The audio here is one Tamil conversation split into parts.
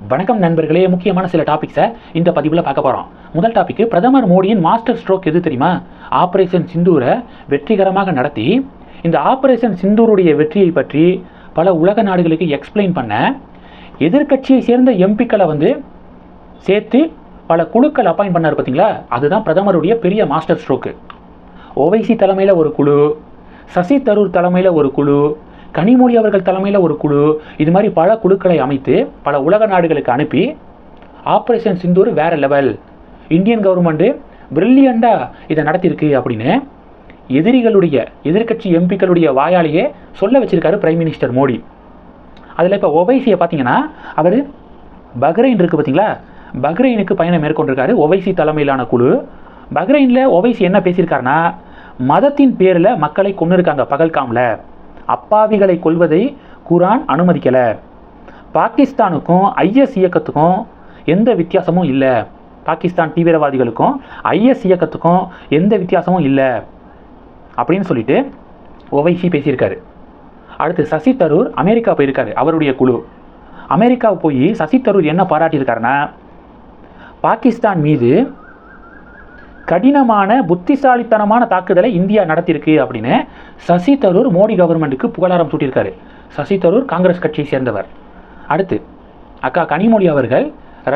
வணக்கம் நண்பர்களே முக்கியமான சில டாபிக்ஸை இந்த பதிவில் பார்க்க போகிறோம் முதல் டாபிக் பிரதமர் மோடியின் மாஸ்டர் ஸ்ட்ரோக் எது தெரியுமா? ஆபரேஷன் சிந்தூரை வெற்றிகரமாக நடத்தி இந்த ஆபரேஷன் சிந்தூருடைய வெற்றியை பற்றி பல உலக நாடுகளுக்கு எக்ஸ்பிளைன் பண்ண எதிர்க்கட்சியை சேர்ந்த எம்பிக்களை வந்து சேர்த்து பல குழுக்கள் அப்பாயின் பண்ணார் பார்த்தீங்களா அதுதான் பிரதமருடைய பெரிய மாஸ்டர் ஸ்ட்ரோக்கு ஓவைசி தலைமையில் ஒரு குழு சசி தரூர் தலைமையில் ஒரு குழு கனிமொழி அவர்கள் தலைமையில் ஒரு குழு இது மாதிரி பல குழுக்களை அமைத்து பல உலக நாடுகளுக்கு அனுப்பி ஆப்ரேஷன் சிந்தூர் வேற லெவல் இந்தியன் கவர்மெண்ட்டு பிரில்லியண்டாக இதை நடத்தியிருக்கு அப்படின்னு எதிரிகளுடைய எதிர்க்கட்சி எம்பிக்களுடைய வாயாலேயே சொல்ல வச்சிருக்காரு பிரைம் மினிஸ்டர் மோடி. அதில் இப்போ ஒவைசியை பார்த்தீங்கன்னா அவர் பஹ்ரைன் இருக்குது பார்த்தீங்களா பஹ்ரைனுக்கு பயணம் மேற்கொண்டிருக்காரு ஒவைசி தலைமையிலான குழு. பஹ்ரைனில் ஒவைசி என்ன பேசியிருக்காருன்னா மதத்தின் பேரில் மக்களை கொண்டு இருக்காங்க பகல்காமில். அப்பாவிகளை கொல்வதை குரான் அனுமதிக்கலை. பாகிஸ்தானுக்கும் ஐஎஸ் இயக்கத்துக்கும் எந்த வித்தியாசமும் இல்லை. பாகிஸ்தான் தீவிரவாதிகளுக்கும் ஐஎஸ் இயக்கத்துக்கும் எந்த வித்தியாசமும் இல்லை. அப்படின்னு சொல்லிட்டு ஒவைசி பேசியிருக்காரு. அடுத்து சசி தரூர் அமெரிக்கா போயிருக்காரு அவருடைய குழு. அமெரிக்கா போய் சசி தரூர் என்ன பாராட்டியிருக்காருன்னா பாகிஸ்தான் மீது கடினமான புத்திசாலித்தனமான தாக்குதலை இந்தியா நடத்தியிருக்கு அப்படின்னு சசி தரூர் மோடி கவர்மெண்ட்டுக்கு புகழாரம் சூட்டியிருக்காரு. சசி தரூர் காங்கிரஸ் கட்சியை சேர்ந்தவர். அடுத்து அக்கா கனிமொழி அவர்கள்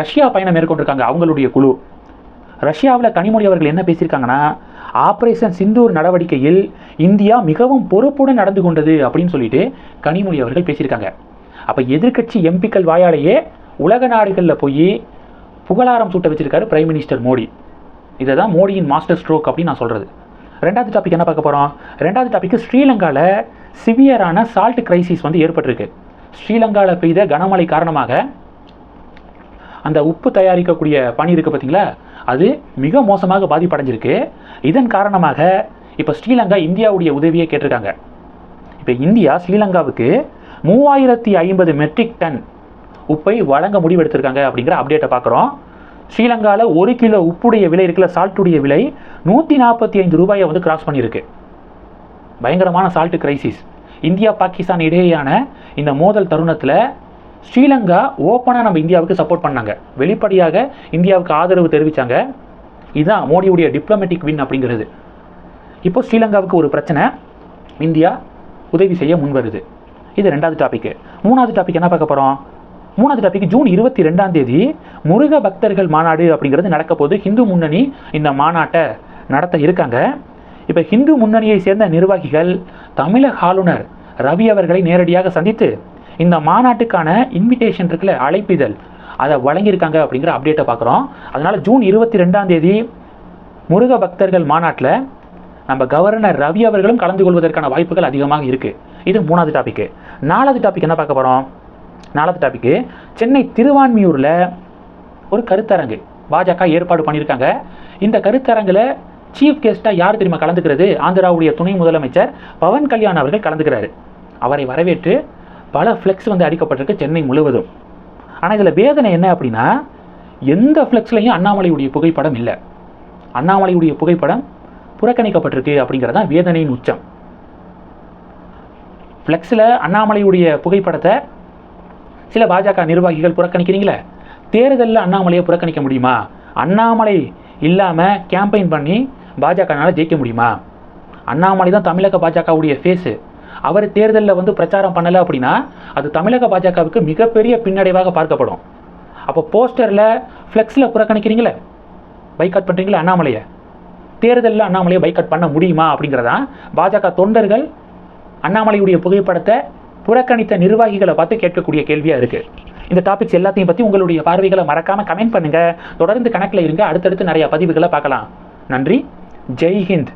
ரஷ்யா பயணம் மேற்கொண்டிருக்காங்க அவங்களுடைய குழு. ரஷ்யாவில் கனிமொழி அவர்கள் என்ன பேசியிருக்காங்கன்னா ஆப்ரேஷன் சிந்தூர் நடவடிக்கையில் இந்தியா மிகவும் பொறுப்புடன் நடந்து கொண்டது அப்படின்னு சொல்லிட்டு கனிமொழி அவர்கள் பேசியிருக்காங்க. அப்போ எதிர்க்கட்சி எம்பிக்கள் வாயாலேயே உலக நாடுகளில் போய் புகழாரம் சூட்ட வச்சிருக்காரு பிரைம் மினிஸ்டர் மோடி. இதை தான் மோடியின் மாஸ்டர் ஸ்ட்ரோக் அப்படின்னு நான் சொல்கிறது ரெண்டாவது டாபிக் என்ன பார்க்க போகிறோம் ரெண்டாவது டாபிக் ஸ்ரீலங்காவில் சிவியரான சால்ட் கிரைசிஸ் வந்து ஏற்பட்டிருக்கு. ஸ்ரீலங்காவில் பெய்த கனமழை காரணமாக அந்த உப்பு தயாரிக்கக்கூடிய பணி இருக்குது பார்த்தீங்களா? அது மிக மோசமாக பாதிப்படைஞ்சிருக்கு. இதன் காரணமாக இப்போ ஸ்ரீலங்கா இந்தியாவுடைய உதவியை கேட்டிருக்காங்க. இப்போ இந்தியா ஸ்ரீலங்காவுக்கு மூவாயிரத்தி ஐம்பது மெட்ரிக் டன் உப்பை வழங்க முடிவெடுத்திருக்காங்க அப்படிங்கிற அப்டேட்டை பார்க்குறோம். ஸ்ரீலங்காவில் ஒரு கிலோ உப்புடைய விலை இருக்குல்ல சால்ட்டுடைய விலை? நூற்றி நாற்பத்தி ஐந்து ரூபாயை வந்து கிராஸ் பண்ணியிருக்கு. பயங்கரமான சால்ட் கிரைசிஸ் இந்தியா பாகிஸ்தான் இடையேயான இந்த மோதல் தருணத்தில் ஸ்ரீலங்கா ஓப்பனாக நம்ம இந்தியாவுக்கு சப்போர்ட் பண்ணாங்க. வெளிப்படையாக இந்தியாவுக்கு ஆதரவு தெரிவித்தாங்க இதுதான் மோடியுடைய டிப்ளமேட்டிக் வின் அப்படிங்கிறது. இப்போ ஸ்ரீலங்காவுக்கு ஒரு பிரச்சனை. இந்தியா உதவி செய்ய முன் வருது இது ரெண்டாவது டாப்பிக்கு மூணாவது டாபிக் என்ன பார்க்க போகிறோம் மூணாவது டாபிக் ஜூன் இருபத்தி ரெண்டாம் தேதி முருக பக்தர்கள் மாநாடு அப்படிங்கிறது நடக்க போது ஹிந்து முன்னணி இந்த மாநாட்டை நடத்த இருக்காங்க. இப்போ ஹிந்து முன்னணியை சேர்ந்த நிர்வாகிகள் தமிழக ஆளுநர் ரவி அவர்களை நேரடியாக சந்தித்து இந்த மாநாட்டுக்கான இன்விடேஷன் இருக்குல்ல அழைப்பிதழ் அதை வழங்கியிருக்காங்க அப்படிங்கிற அப்டேட்டை பார்க்குறோம். அதனால் ஜூன் இருபத்தி ரெண்டாம் தேதி முருக பக்தர்கள் மாநாட்டில் நம்ம கவர்னர் ரவி அவர்களும் கலந்து கொள்வதற்கான வாய்ப்புகள் அதிகமாக இருக்குது இது மூணாவது டாபிக் நாலாவது டாபிக் என்ன பார்க்க போகிறோம் நாலாவது டாபிக்கு சென்னை திருவான்மியூரில் ஒரு கருத்தரங்கு பாஜக ஏற்பாடு பண்ணியிருக்காங்க. இந்த கருத்தரங்கில் சீஃப் கெஸ்ட்டாக யார் தெரியுமா கலந்துக்கிறது? ஆந்திராவுடைய துணை முதலமைச்சர் பவன் கல்யாண் அவர்கள் கலந்துக்கிறாரு. அவரை வரவேற்று பல ஃப்ளெக்ஸ் வந்து அடிக்கப்பட்டிருக்கு சென்னை முழுவதும். ஆனால் இதில் வேதனை என்ன அப்படின்னா எந்த ஃப்ளெக்ஸ்லையும் அண்ணாமலையுடைய புகைப்படம் இல்லை. அண்ணாமலையுடைய புகைப்படம் புறக்கணிக்கப்பட்டிருக்கு அப்படிங்கிறது தான் வேதனையின் உச்சம். ஃப்ளெக்ஸில் அண்ணாமலையுடைய புகைப்படத்தை சில பாஜக நிர்வாகிகள் புறக்கணிக்கிறீங்களே? தேர்தலில் அண்ணாமலையை புறக்கணிக்க முடியுமா? அண்ணாமலை இல்லாமல் கேம்பெயின் பண்ணி பாஜகனால் ஜெயிக்க முடியுமா? அண்ணாமலை தான் தமிழக பாஜகவுடைய ஃபேஸு அவர் தேர்தலில் வந்து பிரச்சாரம் பண்ணலை அப்படின்னா அது தமிழக பாஜகவுக்கு மிகப்பெரிய பின்னடைவாக பார்க்கப்படும். அப்போ போஸ்டரில் ஃப்ளெக்ஸில் புறக்கணிக்கிறீங்களே? பைக்காட் பண்ணுறீங்களே அண்ணாமலையை? தேர்தலில் அண்ணாமலையை பைக்காட் பண்ண முடியுமா அப்படிங்கிறதான் பாஜக தொண்டர்கள் அண்ணாமலையுடைய புகைப்படத்தை புறக்கணித்த நிர்வாகிகளை பார்த்து கேட்கக்கூடிய கேள்வியாக இருக்குது இந்த டாபிக்ஸ் எல்லாத்தையும் பற்றி உங்களுடைய பார்வைகளை மறக்காமல் கமெண்ட் பண்ணுங்கள் தொடர்ந்து கணக்கில் இருங்க. அடுத்தடுத்து நிறையா பதிவுகளை பார்க்கலாம். நன்றி. ஜெய் ஹிந்த்.